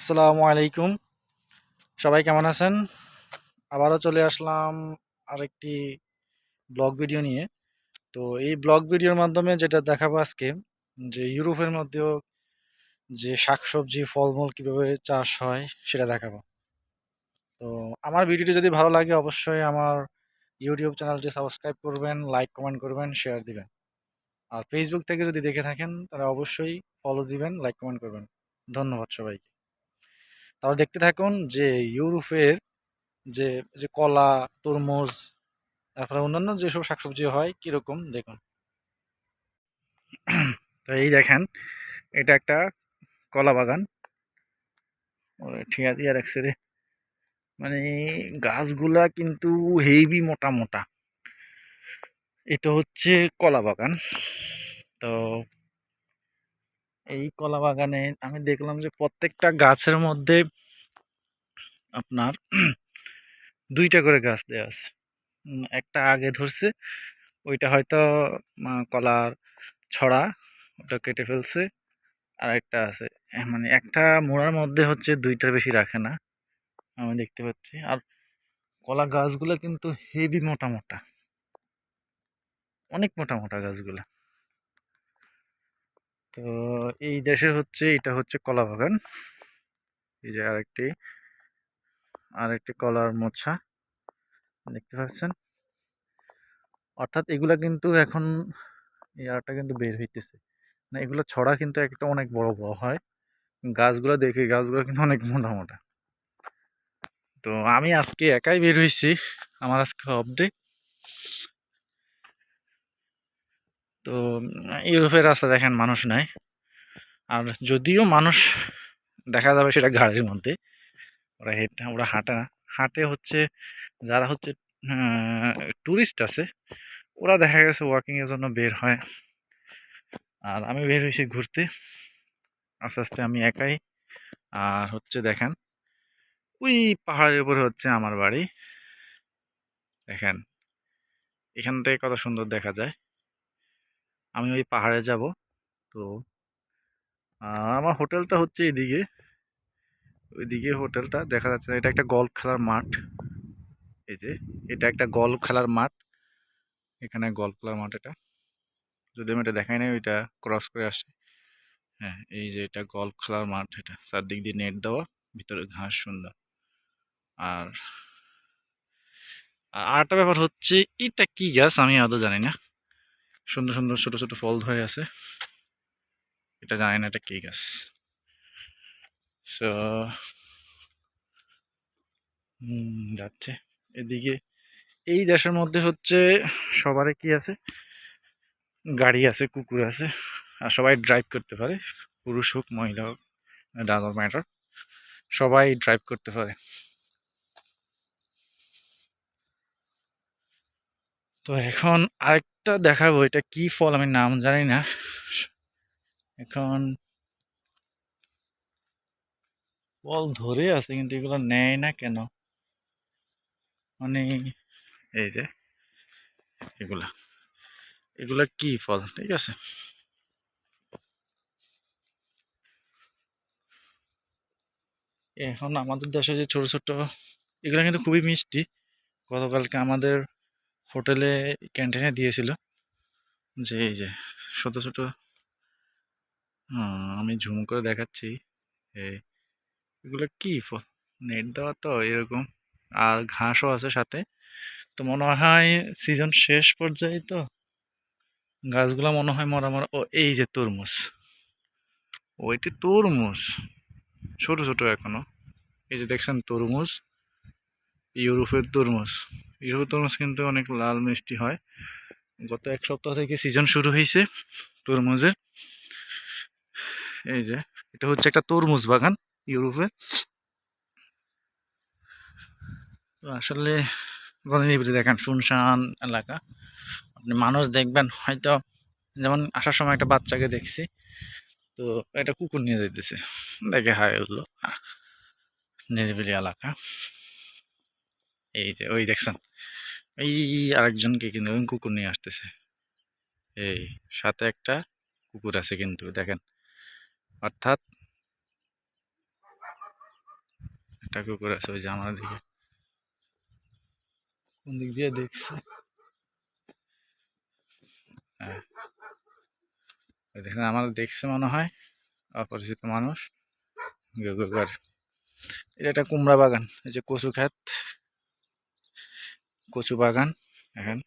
আসসালামু আলাইকুম। সবাই কেমন আছেন? আবারও চলে আসলাম আরেকটি ব্লগ ভিডিও নিয়ে। তো এই ব্লগ ভিডিওর মাধ্যমে যেটা দেখাবো আজকে, যে ইউরোপের মধ্যেও যে শাকসবজি, ফলমূল কীভাবে চাষ হয় সেটা দেখাবো। তো আমার ভিডিওটি যদি ভালো লাগে, অবশ্যই আমার ইউটিউব চ্যানেলটি সাবস্ক্রাইব করবেন, লাইক, কমেন্ট করবেন, শেয়ার দিবেন। আর ফেসবুক থেকে যদি দেখে থাকেন, তাহলে অবশ্যই ফলো দিবেন, লাইক, কমেন্ট করবেন। ধন্যবাদ সবাইকে। তাহলে দেখতে থাকুন যে ইউরোপের যে যে কলা, তরমুজ, তারপরে অন্যান্য যেসব শাকসবজি হয় কীরকম দেখুন। তো এই দেখেন, এটা একটা কলা বাগান। ঠিয়া দিয়ে রাখছে রে। মানে গাছগুলা কিন্তু হেভি মোটা মোটা। এটা হচ্ছে কলা বাগান। তো এই কলা বাগানে আমি দেখলাম যে প্রত্যেকটা গাছের মধ্যে আপনার দুইটা করে গাছ দেওয়া আছে। একটা আগে ধরছে, ওইটা হয়তো কলার ছড়া, ওটা কেটে ফেলছে আর একটা আছে মানে একটা মোড়ার মধ্যে হচ্ছে দুইটার বেশি রাখে না, আমি দেখতে পাচ্ছি। আর কলা গাছগুলো কিন্তু হেভি মোটা মোটা, অনেক মোটা মোটা গাছগুলা। তো এই দেশে হচ্ছে, এটা হচ্ছে কলা বাগান। এই যে আরেকটি আরেকটি কলার মোছা দেখতে পাচ্ছেন। অর্থাৎ এগুলা কিন্তু এখন ইয়ারটা কিন্তু বের হইতেছে। না, এগুলো ছড়া কিন্তু একটা অনেক বড় বড় হয়। গাছগুলো দেখে গাছগুলো কিন্তু অনেক মোটা মোটা। তো আমি আজকে একাই বের হয়েছি আমার আজকে অফডে তো, ইউরোপের রাস্তা দেখেন মানুষ নাই। আর যদিও মানুষ দেখা যাবে সেটা গাড়ির মধ্যে, ওরা হেঁটে, ওরা হাঁটে না। হাঁটে হচ্ছে, যারা হচ্ছে ট্যুরিস্ট আছে, ওরা দেখা গেছে ওয়াকিংয়ের জন্য বের হয়। আর আমি বের হয়েছি ঘুরতে। আস্তে আস্তে আমি একাই। আর হচ্ছে দেখেন, ওই পাহাড়ের উপরে হচ্ছে আমার বাড়ি। দেখেন, এখান থেকে কত সুন্দর দেখা যায়। আমি ওই পাহাড়ে যাব। তো আমার হোটেলটা হচ্ছে এদিকে ওইদিকে হোটেলটা দেখা যাচ্ছে না। এটা একটা গল্ফ খেলার মাঠ। এই যে, এটা একটা গল্ফ খেলার মাঠ। এখানে গল্ফ খেলার মাঠ এটা। যদি আমি এটা দেখাই নাই, ওইটা ক্রস করে আসে। হ্যাঁ এই যে এটা গল্ফ খেলার মাঠ এটা। চারদিক দিয়ে নেট দেওয়া, ভিতরে ঘাস সুন্দর। আর আর আরেকটা ব্যাপার হচ্ছে, এটা কি গাছ আমি আদৌ জানি না। সুন্দর সুন্দর ছোট ছোট ফল ধরে আছে। এটা জানি না, এটা কি গাছ? সো যাচ্ছে। এদিকে, এই দেশের মধ্যে হচ্ছে সবারই কি আছে? গাড়ি আছে, কুকুর আছে, আর সবাই ড্রাইভ করতে পারে, পুরুষ হোক, মহিলা হোক ডাজন্ট ম্যাটার সবাই ড্রাইভ করতে পারে। তো এখন আরেকটা দেখাবো, এটা কি ফল আমি নাম জানি না। এখন ফল ধরে আছে, কিন্তু এগুলো নেয় না কেন? মানে এই যে, এগুলা। এগুলা কি ফল? ঠিক আছে। এখন আমাদের দেশে যে ছোট ছোট, এগুলো কিন্তু খুবই মিষ্টি। গতকালকে আমাদের হোটেলে ক্যান্টিনে দিয়েছিল যে, এই যে, ছোট ছোট আমি ঝুম করে দেখাচ্ছি এগুলো কি নেট দেওয়া তো এরকম, আর ঘাসও আছে সাথে। তো মনে হয় সিজন শেষ পর্যায়ে তো গাছগুলো মনে হয় মরা মরা। ও, এই যে তরমুজ। ওইটি তরমুজ। ছোট ছোট এখনও। এই যে দেখছেন তরমুজ, ইউরোপের তরমুজ। ইউরোপের তরমুজ কিন্তু অনেক লাল মিষ্টি হয়। গত এক সপ্তাহ থেকে সিজন শুরু হয়েছে তরমুজের। এই যে, এটা হচ্ছে একটা তরমুজ বাগান ইউরোপের তো আসলে দেখেন, শুনশান এলাকা। আপনি মানুষ দেখবেন, হয়তো যেমন আসার সময় একটা বাচ্চাকে দেখছি, তো একটা কুকুর নিয়ে যাইতেছে। দেখে হায় উঠল নিরিবিলি এলাকা। এই যে, ওই দেখছেন। এই আরেকজনকে কিন্তু কুকুর নিয়ে আসতেছে। এই সাথে একটা কুকুর আছে কিন্তু, দেখেন। অর্থাৎ একটা কুকুর আছে ওই যে আমার দিকে। কোন দিক দিয়ে দেখছে? হ্যাঁ। দেখেন, আমার দেখছে মনে হয়, অপরিচিত মানুষ। এটা একটা কুমড়া বাগান, এই যে কচু ক্ষেত কচু বাগান, এখন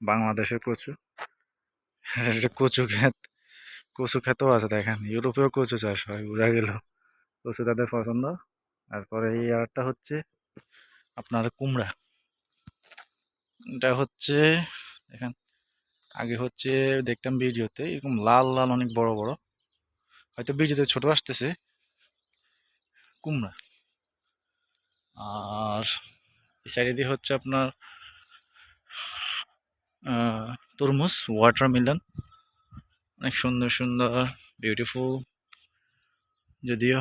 বাংলাদেশের কচু। কচু ক্ষেত, কচু ক্ষেতও আছে দেখেন, ইউরোপেও কচু চাষ হয়, বোঝা গেল। কচু তাদের পছন্দ। তারপরে এই আরটা হচ্ছে আপনার কুমড়া। এটা হচ্ছে, দেখেন, আগে হচ্ছে দেখতাম ভিডিওতে, এরকম লাল লাল অনেক বড় বড়। হয়তো ভিডিওতে ছোট আসতেছে। কুমড়া। আর এই সাইডে দিয়ে হচ্ছে আপনার তরমুজ ওয়াটারমেলন অনেক সুন্দর সুন্দর বিউটিফুল যদিও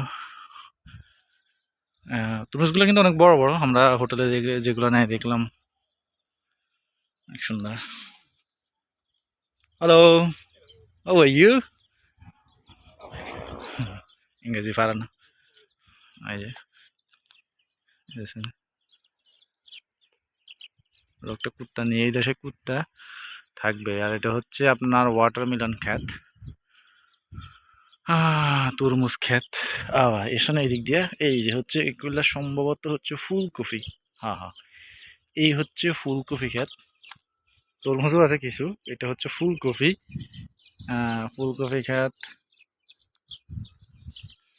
তরমুজগুলো কিন্তু অনেক বড় বড়, আমরা হোটেলে যেগুলো নেয় দেখলাম। অনেক সুন্দর। হ্যালো ও ইউ ইংরেজি পারে না। এই যে লোকটা কুত্তা নিয়ে এই দেশে কুত্তা থাকবে। আর এটা হচ্ছে আপনার ওয়াটারমেলন খ্যাত তরমুজ ক্ষেত। আবার এখানে এদিক দিয়ে, এই যে হচ্ছে এগুলা সম্ভবত হচ্ছে ফুলকপি। হ্যাঁ হ্যাঁ। এই হচ্ছে ফুলকপি ক্ষেত। তরমুজও আছে কিছু। এটা হচ্ছে ফুলকপি। ফুলকপি ক্ষেত।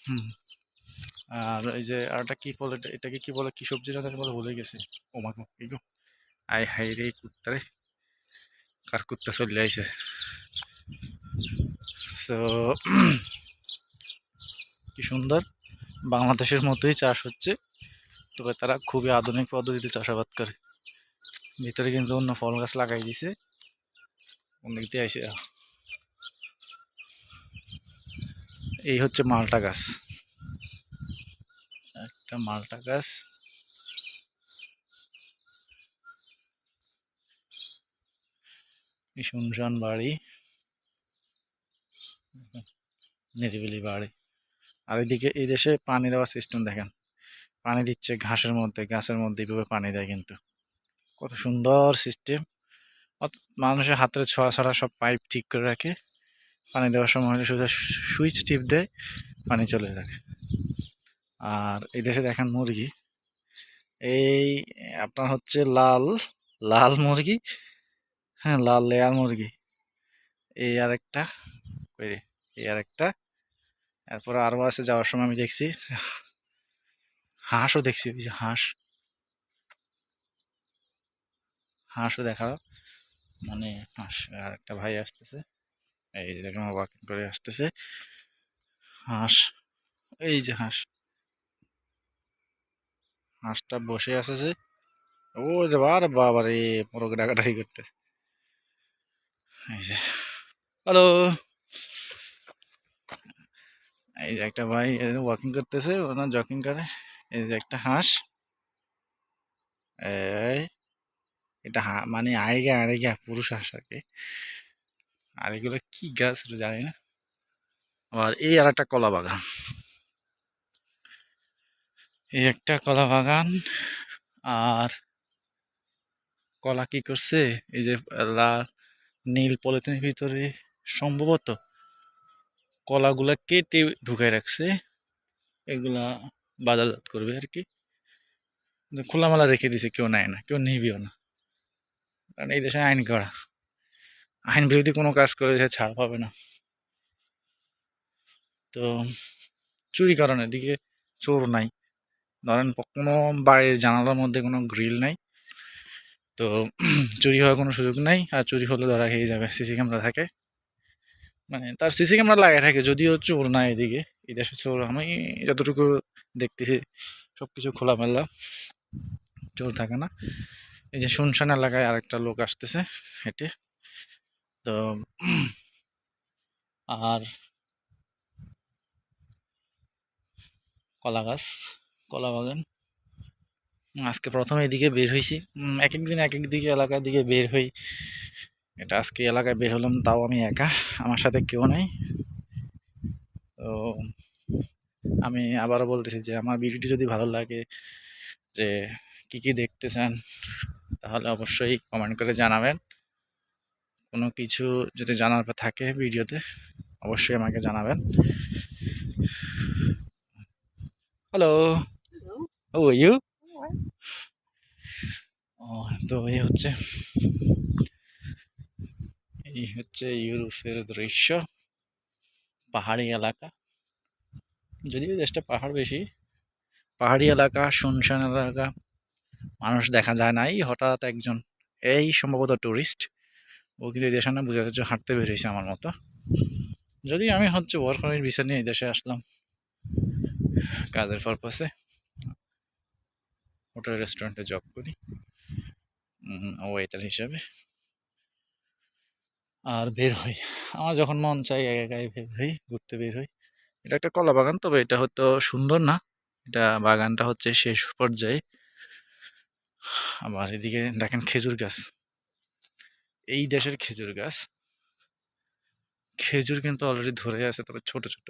হুম। আর এই যে আরটা কি বলে, এটা- এটাকে কি বলে, কি সবজি রাখা বলে ভুলে গেছি। ও মা আই হাই রে কুত্তা রে কার কুত্তা চলে আইছে? তো কি সুন্দর। বাংলাদেশের মতোই চাষ হচ্ছে। তবে তারা খুবই আধুনিক পদ্ধতিতে চাষাবাদ করে। ভিতরে কিন্তু অন্য ফল গাছ লাগাই দিছে। অনেক দিয়ে আইসে এই হচ্ছে মালটা গাছ। একটা মালটা গাছ। এই শুনশান বাড়ি। নিরিবিলি বাড়ি। আর এদিকে এই দেশে পানি দেওয়ার সিস্টেম দেখেন। পানি দিচ্ছে ঘাসের মধ্যে, গাছের মধ্যে, এইভাবে পানি দেয় কিন্তু। কত সুন্দর সিস্টেম মানুষের হাতের ছোঁয়া ছাড়া সব পাইপ ঠিক করে রাখে। পানি দেওয়ার সময় হলে শুধু সুইচ টিপ দেয়, পানি চলে রাখে। আর এই দেশে দেখেন মুরগি। এই আপনার হচ্ছে লাল লাল মুরগি। হ্যাঁ লাল লেয়ার মুরগি। এই আর একটা? এই আরেকটা। এরপরে আরও আছে, যাওয়ার সময় আমি দেখছি। হাঁসও দেখছি ওই যে হাঁস। হাঁসও দেখা মানে হাঁস, আর একটা ভাই আসতেছে। এই যে দেখুন ওয়াকিং করে আসতেছে। হাঁস, এই যে হাঁস। হাঁসটা বসে যে, ও যে বার বাবা রে মোরগ ডাকাডাকি করতেছে। হ্যালো। এই যে একটা ভাই ওয়াকিং করতেছে ওনার জকিং করে। এই যে একটা হাঁস। এই, এটা মানে আড়িগা আড়িগা পুরুষ হাঁস আর কি। আর এগুলো কি গাছ এটা জানি না। আর এই আর একটা কলা বাগান। এই একটা কলা বাগান। আর কলা কি করছে? এই যে লাল নীল পলিথিনের ভিতরে সম্ভবত কলাগুলা কেটে ঢুকাই রাখছে। এগুলা বাজারজাত করবে আর কি। খোলামেলা রেখে দিছে, কেউ নেয় না, কেউ নিবিও না। কারণ এই দেশে আইন করা আইন বিরোধী কোনো কাজ করে সে ছাড় পাবে না। তো চুরি কারণ এদিকে চোর নাই। ধরেন কোনো বাড়ির জানালার মধ্যে কোনো গ্রিল নাই। তো চুরি হওয়ার কোনো সুযোগ নাই, আর চুরি হলে ধরা খেয়ে যাবে, সিসি ক্যামেরা থাকে। মানে তার সিসি ক্যামেরা লাগাই থাকে, যদিও চোর না এদিকে, এই দেশে চোর। আমি যতটুকু দেখতেছি সব কিছু খোলামেলা, চোর থাকে না। এই যে শুনশান এলাকায় আরেকটা লোক আসতেছে হেঁটে। তো আর কলা গাছ, কলা বাগান। আজকে প্রথম এদিকে বের হয়েছি। এক এক দিন এক এক দিকে এলাকার দিকে বের হই। এটা আজকে এলাকায় বের হলাম তাও আমি একা আমার সাথে কেউ নাই। তো আমি আবারও বলতেছি যে আমার ভিডিওটি যদি ভালো লাগে যে কি কি দেখতে চান তাহলে অবশ্যই কমেন্ট করে জানাবেন। কোনো কিছু যদি জানার থাকে ভিডিওতে অবশ্যই আমাকে জানাবেন। হ্যালো ও ইউ তো এই হচ্ছে এই হচ্ছে ইউরোপের দৃশ্য, পাহাড়ি এলাকা। যদিও দেশটা পাহাড় বেশি, পাহাড়ি এলাকা, শুনশান এলাকা, মানুষ দেখা যায় নাই, হঠাৎ একজন, এই সম্ভবত টুরিস্ট ও কিন্তু এই দেশে না বোঝা যাচ্ছে, হাঁটতে বেরিয়েছে আমার মতো। যদি আমি হচ্ছে ওয়ার্কারের ভিসা নিয়ে এই দেশে আসলাম, কাজের পারপাসে হোটেল রেস্টুরেন্টে জব করি। ওয়েটার হিসাবে। আর বের হই। আমার যখন মন চাই একা একাই বের হই, ঘুরতে বের হই। এটা একটা কলা বাগান, তবে এটা হয়তো সুন্দর না। এটা বাগানটা হচ্ছে শেষ পর্যায়ে। আবার এদিকে দেখেন খেজুর গাছ। এই দেশের খেজুর গাছ। খেজুর কিন্তু অলরেডি ধরে আছে, তবে ছোট ছোট।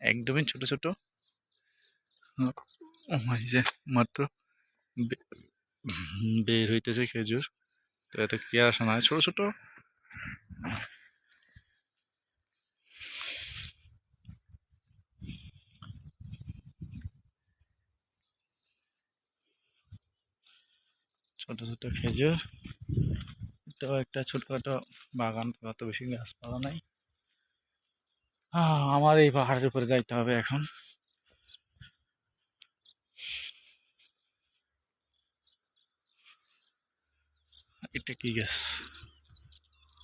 একদমই ছোট ছোট। মাত্র। বের হইতেছে খেজুর। তো এত কি আসে না? ছোট ছোট। ছোট ছোট খেজুর। এটাও একটা ছোটখাটো বাগান, অত বেশি গাছপালা নাই। আমার এই পাহাড়ের উপরে যাইতে হবে এখন। এটা কি গাছ?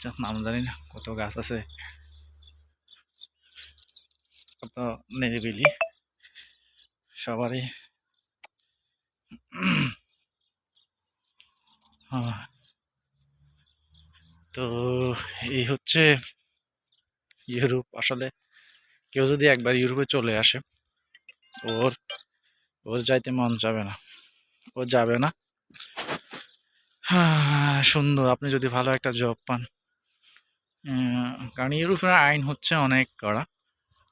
যার নাম জানি না, কত গাছ আছে? কত নিরিবিলি। সবারই। তো এই হচ্ছে ইউরোপ। আসলে কেউ যদি একবার ইউরোপে চলে আসে, ওর ওর যাইতে মন যাবে না। ও যাবে না। হ্যাঁ, সুন্দর। আপনি যদি ভালো একটা জব পান। কারণ ইউরোপের আইন হচ্ছে অনেক কড়া।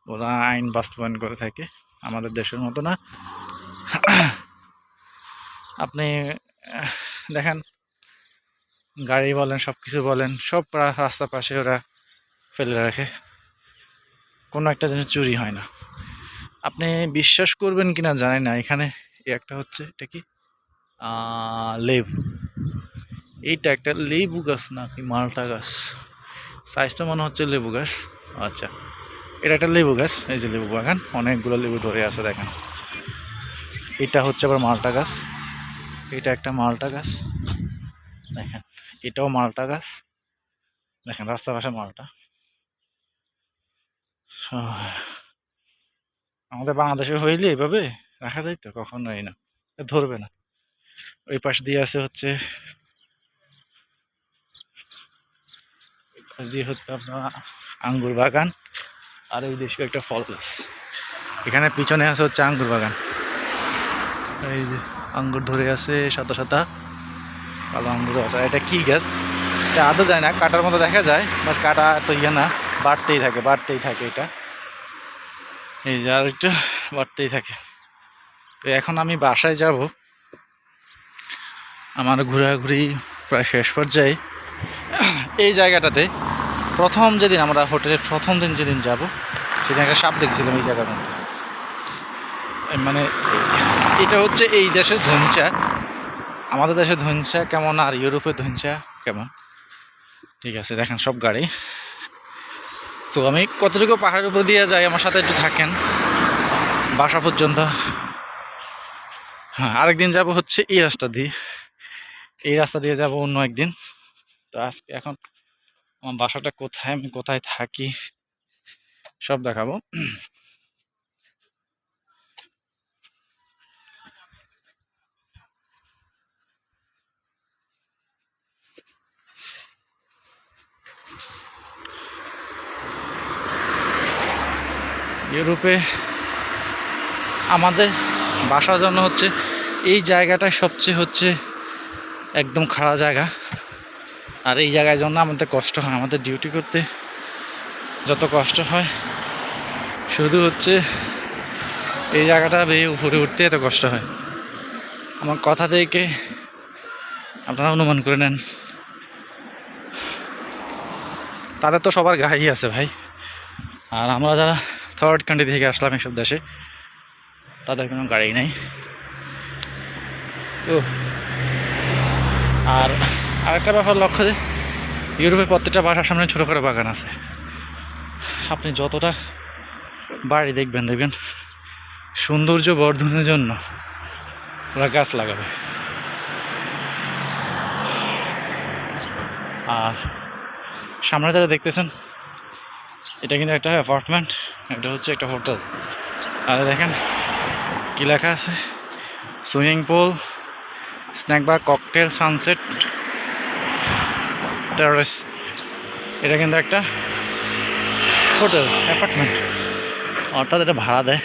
ওরা আইন বাস্তবায়ন করে থাকে। আমাদের দেশের মতো না। আপনি দেখেন গাড়ি বলেন সব কিছু বলেন সব রাস্তা পাশে ওরা ফেলে রাখে। কোনো একটা জিনিস চুরি হয় না। আপনি বিশ্বাস করবেন কিনা জানি না। এখানে এই একটা হচ্ছে এটা কি? লেবু। এইটা একটা লেবু গাছ নাকি মালটা গাছ? সাইজ তো মনে হচ্ছে লেবু গাছ। আচ্ছা এটা একটা লেবু গাছ। এই যে লেবু বাগান, অনেকগুলো লেবু ধরে আছে, দেখেন। এটা হচ্ছে আবার মালটা গাছ। এটা একটা মালটা গাছ। দেখেন, এটাও মালটা গাছ। দেখেন, রাস্তার পাশে মালটা। আমাদের বাংলাদেশে হইলে এভাবে রাখা যায় তো কখনোই না। ধরবে না। ওই পাশ দিয়ে আছে হচ্ছে ওই পাশ দিয়ে হচ্ছে আপনার আঙ্গুর বাগান আর এই দেশে একটা ফল গাছ। এখানে পিছনে আছে হচ্ছে আঙ্গুর বাগান। এই যে আঙ্গুর ধরে আছে সাদা সাদা। কালো আঙ্গুর আছে। এটা কি গাছ? এটা আদৌ যায় না, কাটার মতো দেখা যায় বাট কাটা তো ইয়ে না, বাড়তেই থাকে বাড়তেই থাকে এটা। এই যে আর একটু বাড়তেই থাকে। তো এখন আমি বাসায় যাব। আমার ঘোরাঘুরি প্রায় শেষ পর্যায়ে। এই জায়গাটাতে প্রথম যেদিন আমরা হোটেলের প্রথম দিন যেদিন যাব, সেদিন একটা সাপ দেখছিলাম এই জায়গার মধ্যে। মানে এটা হচ্ছে এই দেশের ধনচা। আমাদের দেশের ধনচা কেমন আর ইউরোপের ধনচা কেমন? ঠিক আছে, দেখেন সব গাড়ি। তো আমি কতটুকু পাহাড়ের উপর দিয়ে যাই, আমার সাথে একটু থাকেন। বাসা পর্যন্ত। হ্যাঁ আরেকদিন যাব হচ্ছে এই রাস্তা দিয়ে। এই রাস্তা দিয়ে যাব অন্য একদিন। তো আজকে এখন আমার বাসাটা কোথায়, আমি কোথায় থাকি সব দেখাবো। ইউরোপে আমাদের বাসার জন্য হচ্ছে এই জায়গাটা সবচেয়ে হচ্ছে একদম খারাপ জায়গা। আর এই জায়গায় জন্য আমাদের কষ্ট হয়, আমাদের ডিউটি করতে যত কষ্ট হয়। শুধু হচ্ছে এই জায়গাটা বেয়ে উপরে উঠতে এত কষ্ট হয়। আমার কথা থেকে আপনারা অনুমান করে নেন। তাদের তো সবার গাড়ি আছে ভাই। আর আমরা যারা থার্ড কান্ট্রি থেকে আসলাম এসব দেশে, তাদের কোনো গাড়ি নেই। তো, আর আরেকটা ব্যাপার লক্ষ্য যে ইউরোপের প্রত্যেকটা বাসার সামনে ছোটো করে বাগান আছে। আপনি যতটা বাড়ি দেখবেন দেখবেন সৌন্দর্য বর্ধনের জন্য ওরা গাছ লাগাবে। আর সামনে যারা দেখতেছেন, এটা কিন্তু একটা অ্যাপার্টমেন্ট এটা হচ্ছে একটা হোটেল। আর দেখেন কী লেখা আছে swimming pool snack bar cocktail sunset terrace এটা কিন্তু একটা হোটেল অ্যাপার্টমেন্ট অর্থাৎ এটা ভাড়া দেয়।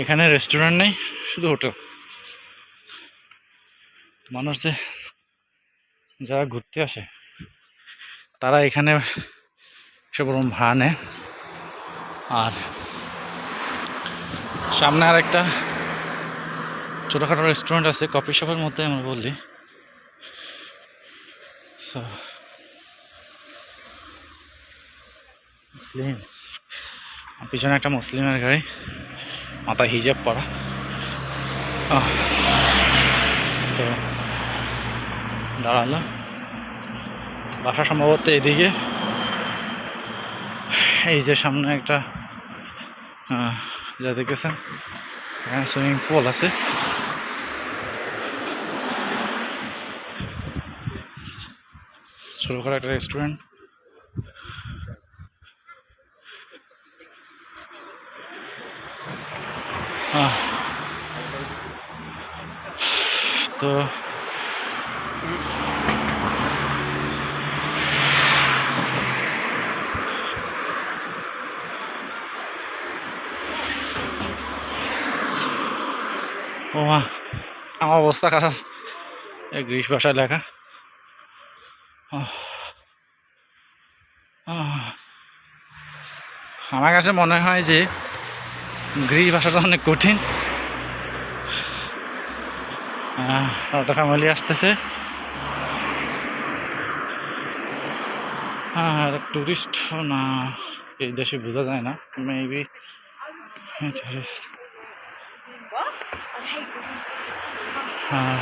এখানে রেস্টুরেন্ট নেই, শুধু হোটেল। মানুষ যে যারা ঘুরতে আসে, তারা এখানে সব রুম ভাড়া নেয়। আর সামনে আর একটা ছোটোখাটো রেস্টুরেন্ট আছে কফি শপের মধ্যে আমরা বললি মুসলিম। পিছনে একটা মুসলিমের গাড়ি। মাথায় হিজাব পরা। তো, দাঁড়ালাম। বাসা সম্ভবত এদিকে। এই যে সামনে একটা যা দেখেছেন, এখানে সুইমিং পুল আছে। ছোটো করা একটা রেস্টুরেন্ট তো ও মা আমার অবস্থা খারাপ। এই গ্রীষ ভাষায় লেখা। আমার কাছে মনে হয় যে গ্রীষ ভাষাটা অনেক কঠিন। ফ্যামিলি আসতেছে। আর টুরিস্ট না এই দেশে বোঝা যায় না। মেবি টুরিস্ট হ্যাঁ